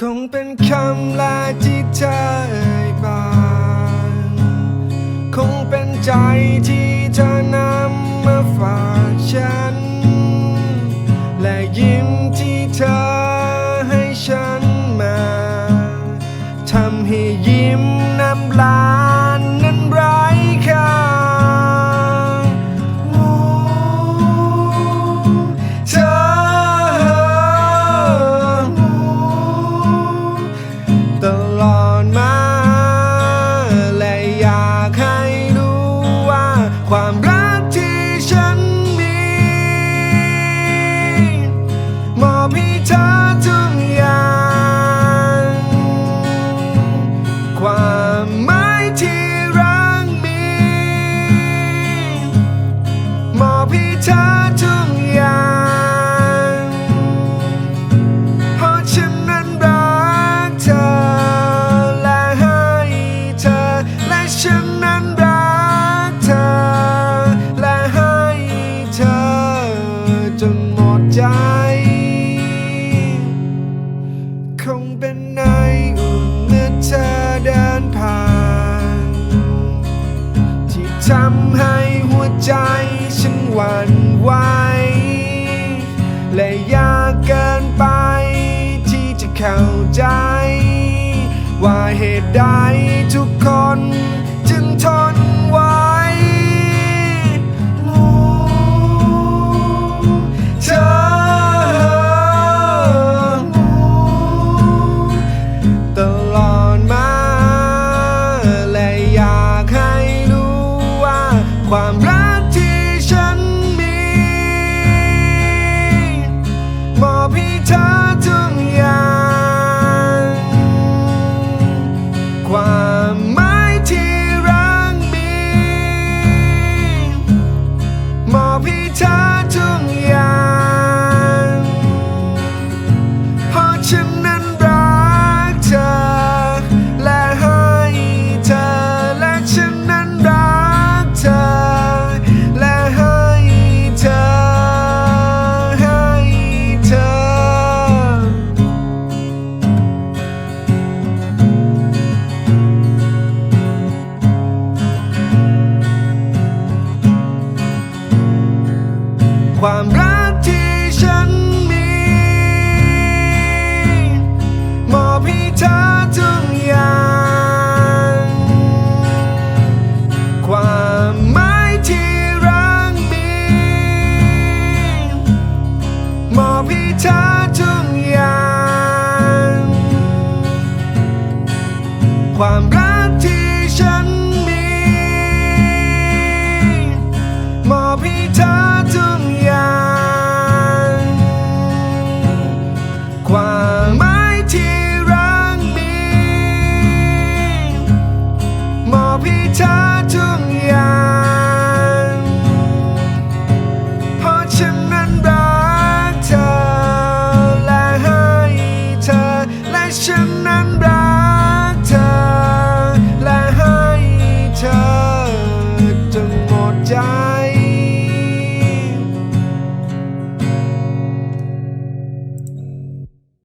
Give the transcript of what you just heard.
คงเป็นคำลาที่เธอเอ่ยปากคงเป็นใจที่เธอ ใจฉันหวั่นไหวและยากเกินไป ที่จะเข้าใจ ว่าเหตุใดทุกคนจึงทน ความรัก ความรักที่ฉันมี มอบให้เธอทุกอย่าง ความหมายที่รักมี มอบให้เธอทุกอย่างเพราะฉันนั้นรักเธอและให้เธอและฉันนั้นรัก